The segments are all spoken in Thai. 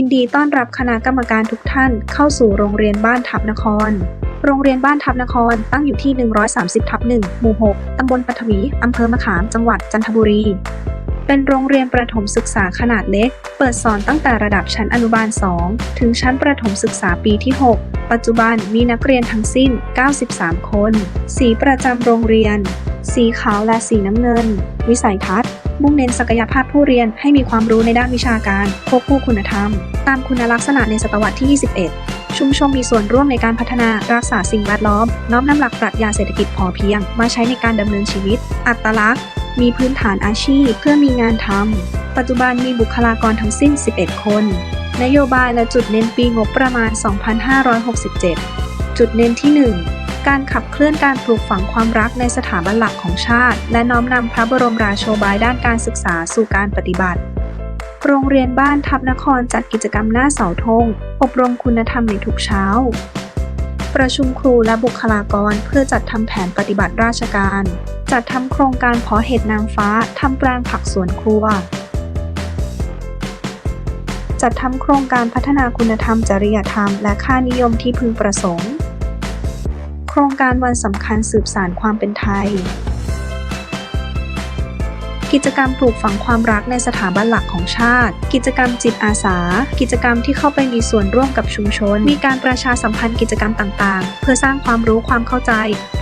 ยินดีต้อนรับคณะกรรมการทุกท่านเข้าสู่โรงเรียนบ้านทับนคร โรงเรียนบ้านทับนครตั้งอยู่ที่ 130ทับ1หมู่ 6 ตำบลปัทวี อำเภอมะขาม จังหวัดจันทบุรี เป็นโรงเรียนประถมศึกษาขนาดเล็ก เปิดสอนตั้งแต่ระดับชั้นอนุบาล 2 ถึงชั้นประถมศึกษาปีที่ 6 ปัจจุบันมีนักเรียนทั้งสิ้น 93 คน สีประจำโรงเรียน สีขาวและสีน้ำเงิน วิสัยทัศน์ มุ่งเน้นศักยภาพผู้เรียนให้มีความรู้ในด้านวิชาการควบคู่คุณธรรม ตามคุณลักษณะในศตวรรษที่ 21 ชุมชนมีส่วนร่วมในการพัฒนารักษาสิ่งแวดล้อม น้อมนำหลักปรัชญาเศรษฐกิจพอเพียง มาใช้ในการดำเนินชีวิต อัตลักษณ์ มีพื้นฐานอาชีพเพื่อมีงานทำปัจจุบันมีบุคลากรทั้งสิ้น 11 คน นโยบายและจุดเน้นปีงบประมาณ 2567 จุดเน้นที่ 1 การขับเคลื่อนการปลูกฝังความรักในสถาบันหลักของชาติ และน้อมนำพระบรมราโชบายด้านการศึกษาสู่การปฏิบัติ โรงเรียนบ้านทับนครจัดกิจกรรมหน้าเสาธงอบรมคุณธรรมในทุกเช้า ประชุมครูและบุคลากรเพื่อจัดทำแผนปฏิบัติราชการ จัดทำโครงการเพาะเห็ดนางฟ้าทำแปลงผักสวนครัวจัดทำโครงการพัฒนาคุณธรรมจริยธรรม และค่านิยมที่พึงประสงค์ ครงการวันสำคัญสืบสารความเป็นไทย กิจกรรมปลูกฝังความรักในสถาบันหลักของชาติ กิจกรรมจิตอาสา กิจกรรมที่เข้าไปมีส่วนร่วมกับชุมชน มีการประชาสัมพันธ์กิจกรรมต่างๆ เพื่อสร้างความรู้ความเข้าใจ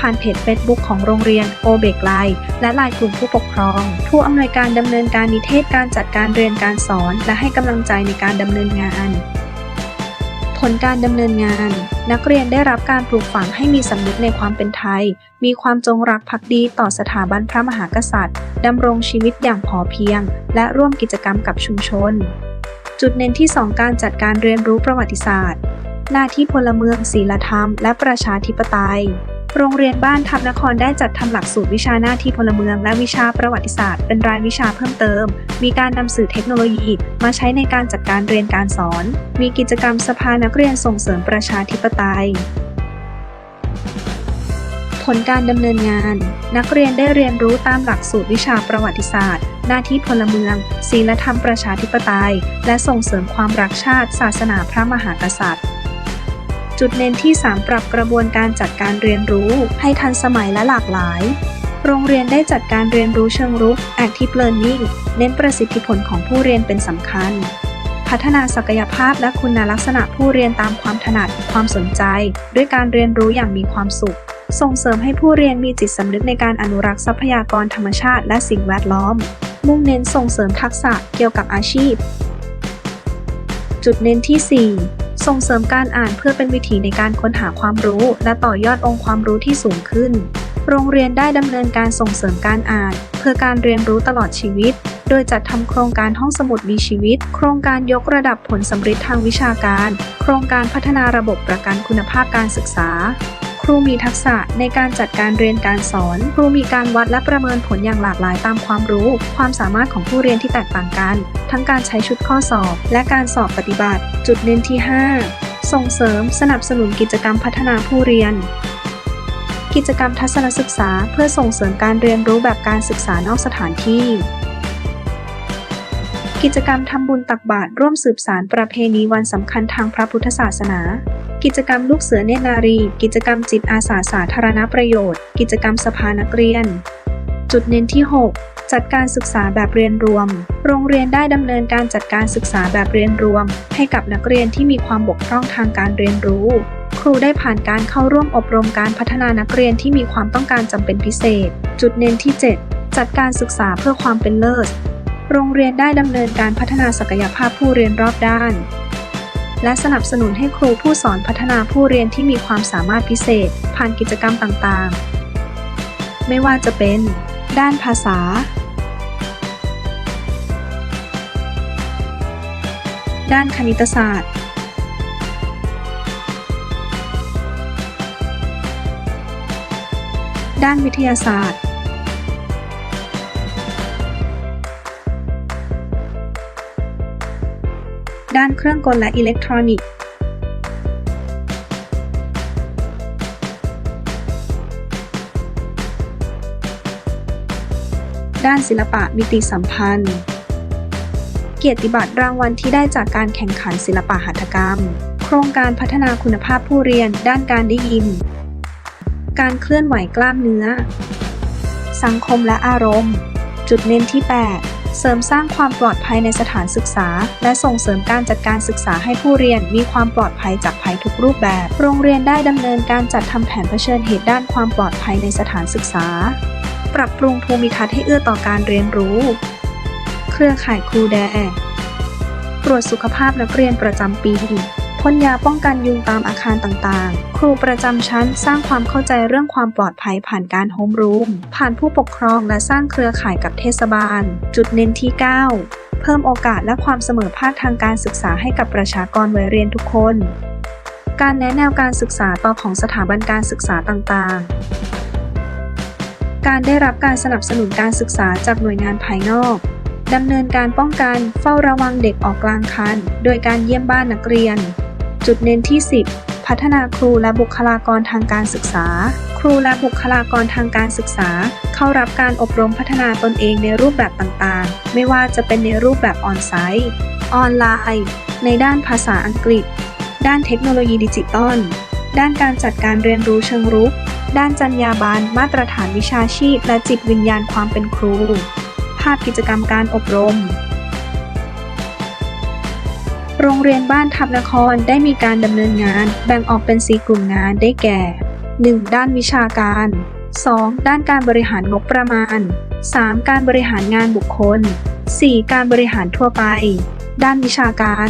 ผ่านเพจ Facebook ของโรงเรียนโอเบกไลและลน์กลุ่มผู้ปกครอง ผู้อำนวยการดำเนินการนิเทศการจัดการเรียนการสอน และให้กำลังใจในการดำเนินงาน ลการดำเนินงาน นักเรียนได้รับการปลูกฝังให้มีสำนึกในความเป็นไทย มีความจงรักภักดีต่อสถาบันพระมหากษัตริย์ดำรงชีวิตอย่างพอเพียง และร่วมกิจกรรมกับชุมชน จุดเน้นที่ 2 การจัดการเรียนรู้ประวัติศาสตร์ หน้าที่พลเมืองศีลธรรม และประชาธิปไตย โรงเรียนบ้านทับนครได้จัดทำหลักสูตรวิชาหน้าที่พลเมือง และวิชาประวัติศาสตร์ เป็นรายวิชาเพิ่มเติม มีการนำสื่อเทคโนโลยี มาใช้ในการจัดการเรียนการสอน มีกิจกรรมสภานักเรียนส่งเสริมประชาธิปไตยผลการดำเนินงาน นักเรียนได้เรียนรู้ตามหลักสูตรวิชาประวัติศาสตร์ หน้าที่พลเมือง ศีลธรรมประชาธิปไตย และส่งเสริมความรักชาติ ศาสนาพระมหากษัตริย์ จุดเน้นที่ 3 ปรับกระบวนการจัดการเรียนรู้ ให้ทันสมัยและหลากหลาย โรงเรียนได้จัดการเรียนรู้เชิงรุก Active Learning เน้นประสิทธิผลของผู้เรียนเป็นสำคัญ พัฒนาศักยภาพและคุณลักษณะผู้เรียนตามความถนัดความสนใจ ด้วยการเรียนรู้อย่างมีความสุข ส่งเสริมให้ผู้เรียนมีจิตสำนึกในการอนุรักษ์ทรัพยากรธรรมชาติและสิ่งแวดล้อม มุ่งเน้นส่งเสริมทักษะเกี่ยวกับอาชีพ จุดเน้นที่ 4 ส่งเสริมการอ่านเพื่อเป็นวิธีในการค้นหาความรู้ และต่อยอดองค์ความรู้ที่สูงขึ้น โรงเรียนได้ดำเนินการส่งเสริมการอ่าน เพื่อการเรียนรู้ตลอดชีวิต โดยจัดทำโครงการห้องสมุดมีชีวิต โครงการยกระดับผลสำเร็จทางวิชาการ โครงการพัฒนาระบบประกันคุณภาพการศึกษา ครูมีทักษะในการจัดการเรียนการสอน ครูมีการวัดและประเมินผลอย่างหลากหลายตามความรู้ ความสามารถของผู้เรียนที่แตกต่างกัน ทั้งการใช้ชุดข้อสอบ และการสอบปฏิบัติ จุดเน้นที่ 5 ส่งเสริม สนับสนุนกิจกรรมพัฒนาผู้เรียน กิจกรรมทัศนศึกษา เพื่อส่งเสริมการเรียนรู้แบบการศึกษานอกสถานที่กิจกรรมทำบุญตักบาตรร่วมสืบสารประเพณีวันสำคัญทางพระพุทธศาสนา กิจกรรมลูกเสือเนตรนารี กิจกรรมจิตอาสาสาธารณประโยชน์ กิจกรรมสภานักเรียน จุดเน้นที่ 6 จัดการศึกษาแบบเรียนรวม โรงเรียนได้ดำเนินการจัดการศึกษาแบบเรียนรวม ให้กับนักเรียนที่มีความบกพร่องทางการเรียนรู้ ครูได้ผ่านการเข้าร่วมอบรมการพัฒนานักเรียนที่มีความต้องการจำเป็นพิเศษ จุดเน้นที่ 7 จัดการศึกษาเพื่อความเป็นเลิศโรงเรียนได้ดำเนินการพัฒนาศักยภาพผู้เรียนรอบด้าน และสนับสนุนให้ครูผู้สอนพัฒนาผู้เรียนที่มีความสามารถพิเศษ ผ่านกิจกรรมต่างๆ ไม่ว่าจะเป็น ด้านภาษา ด้านคณิตศาสตร์ ด้านวิทยาศาสตร์ ด้านเครื่องกลและอิเล็กทรอนิกส์ด้านศิลปะมิติสัมพันธ์ เกียรติบัตรรางวัลที่ได้จากการแข่งขันศิลปะหัตถกรรม โครงการพัฒนาคุณภาพผู้เรียนด้านการได้ยิน การเคลื่อนไหวกล้ามเนื้อ สังคมและอารมณ์ จุดเน้นที่ 8 เสริมสร้างความปลอดภัยในสถานศึกษา และส่งเสริมการจัดการศึกษาให้ผู้เรียนมีความปลอดภัยจากภัยทุกรูปแบบ โรงเรียนได้ดำเนินการจัดทำแผนเผชิญเหตุด้านความปลอดภัยในสถานศึกษา ปรับปรุงภูมิทัศน์ให้เอื้อต่อการเรียนรู้ เครือข่ายครูแดตรวจสุขภาพนักเรียนประจำปี พ่นยาป้องกันยุงตามอาคารต่างๆ ครูประจำชั้นสร้างความเข้าใจเรื่องความปลอดภัยผ่านการโฮมรูม ผ่านผู้ปกครองและสร้างเครือข่ายกับเทศบาล จุดเน้นที่ 9 เพิ่มโอกาสและความเสมอภาคทางการศึกษาให้กับประชากรวัยเรียนทุกคน การแนะแนวการศึกษาต่อของสถาบันการศึกษาต่างๆ การได้รับการสนับสนุนการศึกษาจากหน่วยงานภายนอกดำเนินการป้องกันเฝ้าระวังเด็กออกกลางคัน โดยการเยี่ยมบ้านนักเรียน จุดเน้นที่ 10 พัฒนาครูและบุคลากรทางการศึกษา ครูและบุคลากรทางการศึกษา เข้ารับการอบรมพัฒนาตนเองในรูปแบบต่างๆ ไม่ว่าจะเป็นในรูปแบบออนไซต์ออนไลน์ ในด้านภาษาอังกฤษ ด้านเทคโนโลยีดิจิตอลด้านการจัดการเรียนรู้เชิงรุก ด้านจรรยาบรรณมาตรฐานวิชาชีพ และจิตวิญญาณความเป็นครู ภาพกิจกรรมการอบรม โรงเรียนบ้านทับนครได้มีการดำเนินงานแบ่งออกเป็น 4 กลุ่มงานได้แก่ 1. ด้านวิชาการ 2. ด้านการบริหารงบประมาณ 3. การบริหารงานบุคคล 4. การบริหารทั่วไป ด้านวิชาการ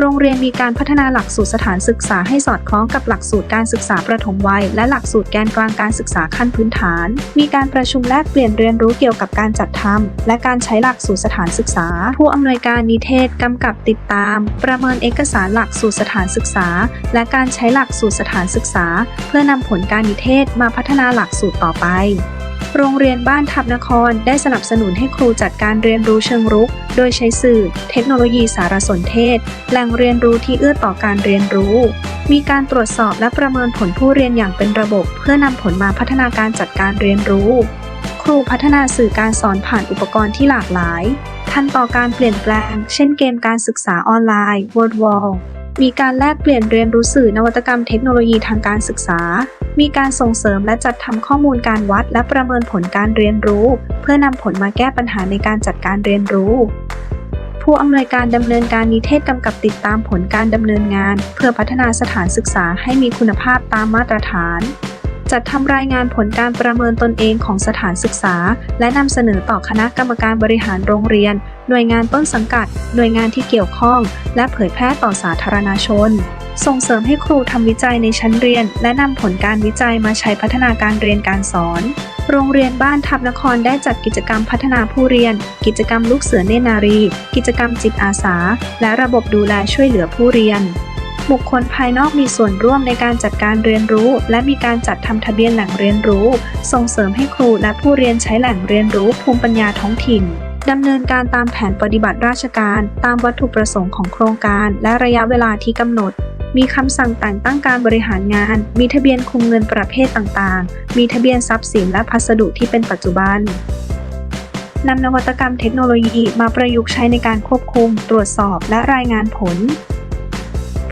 โรงเรียนมีการพัฒนาหลักสูตรสถานศึกษาให้สอดคล้องกับหลักสูตรการศึกษาประถมวัย และหลักสูตรแกนกลางการศึกษาขั้นพื้นฐาน มีการประชุมแลกเปลี่ยนเรียนรู้เกี่ยวกับการจัดทำและการใช้หลักสูตรสถานศึกษา ผู้อำนวยการนิเทศกำกับติดตาม ประเมินเอกสารหลักสูตรสถานศึกษา และการใช้หลักสูตรสถานศึกษา เพื่อนำผลการนิเทศมาพัฒนาหลักสูตรต่อไป โรงเรียนบ้านทับนครได้สนับสนุนให้ครูจัดการเรียนรู้เชิงรุก โดยใช้สื่อ เทคโนโลยีสารสนเทศ แหล่งเรียนรู้ที่เอื้อต่อการเรียนรู้ มีการตรวจสอบและประเมินผลผู้เรียนอย่างเป็นระบบ เพื่อนำผลมาพัฒนาการจัดการเรียนรู้ ครูพัฒนาสื่อการสอนผ่านอุปกรณ์ที่หลากหลาย ทันต่อการเปลี่ยนแปลง เช่นเกมการศึกษาออนไลน์ Word Wall มีการแลกเปลี่ยนเรียนรู้สื่อนวัตกรรมเทคโนโลยีทางการศึกษา มีการส่งเสริมและจัดทำข้อมูลการวัดและประเมินผลการเรียนรู้ เพื่อนำผลมาแก้ปัญหาในการจัดการเรียนรู้ ผู้อำนวยการดำเนินการนิเทศกำกับติดตามผลการดำเนินงาน เพื่อพัฒนาสถานศึกษาให้มีคุณภาพตามมาตรฐาน จัดทำรายงานผลการประเมินตนเองของสถานศึกษา และนำเสนอต่อคณะกรรมการบริหารโรงเรียน หน่วยงานต้นสังกัด หน่วยงานที่เกี่ยวข้อง และเผยแพร่ต่อสาธารณชน ส่งเสริมให้ครูทำวิจัยในชั้นเรียน และนำผลการวิจัยมาใช้พัฒนาการเรียนการสอน โรงเรียนบ้านทับนครได้จัดกิจกรรมพัฒนาผู้เรียน กิจกรรมลูกเสือเนนารี กิจกรรมจิตอาสา และระบบดูแลช่วยเหลือผู้เรียนบุคคลภายนอกมีส่วนร่วมในการจัดการเรียนรู้ และมีการจัดทำทะเบียนแหล่งเรียนรู้ ส่งเสริมให้ครูและผู้เรียนใช้แหล่งเรียนรู้ภูมิปัญญาท้องถิ่น ดำเนินการตามแผนปฏิบัติราชการตามวัตถุประสงค์ของโครงการและระยะเวลาที่กำหนด มีคำสั่งแต่งตั้งการบริหารงาน มีทะเบียนคุมเงินประเภทต่างๆ มีทะเบียนทรัพย์สินและพัสดุที่เป็นปัจจุบันนำนวัตกรรมเทคโนโลยีมาประยุกต์ใช้ในการควบคุม ตรวจสอบและรายงานผล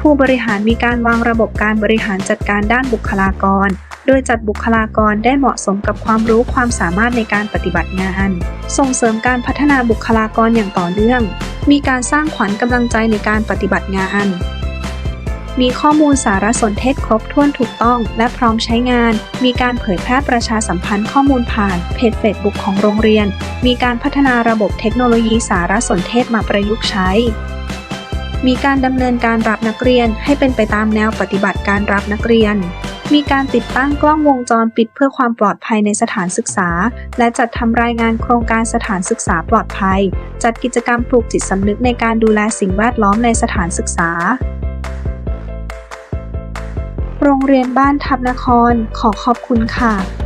ผู้บริหารมีการวางระบบการบริหารจัดการด้านบุคลากร โดยจัดบุคลากรได้เหมาะสมกับความรู้ความสามารถในการปฏิบัติงาน ส่งเสริมการพัฒนาบุคลากรอย่างต่อเนื่อง มีการสร้างขวัญกำลังใจในการปฏิบัติงาน มีข้อมูลสารสนเทศครบถ้วนถูกต้อง และพร้อมใช้งาน มีการเผยแพร่ประชาสัมพันธ์ข้อมูลผ่านเพจเฟซบุ๊กของโรงเรียน มีการพัฒนาระบบเทคโนโลยีสารสนเทศมาประยุกต์ใช้มีการดำเนินการรับนักเรียนให้เป็นไปตามแนวปฏิบัติการรับนักเรียน มีการติดตั้งกล้องวงจรปิดเพื่อความปลอดภัยในสถานศึกษา และจัดทำรายงานโครงการสถานศึกษาปลอดภัย จัดกิจกรรมปลูกจิตสำนึกในการดูแลสิ่งแวดล้อมในสถานศึกษา โรงเรียนบ้านทับนคร ขอขอบคุณค่ะ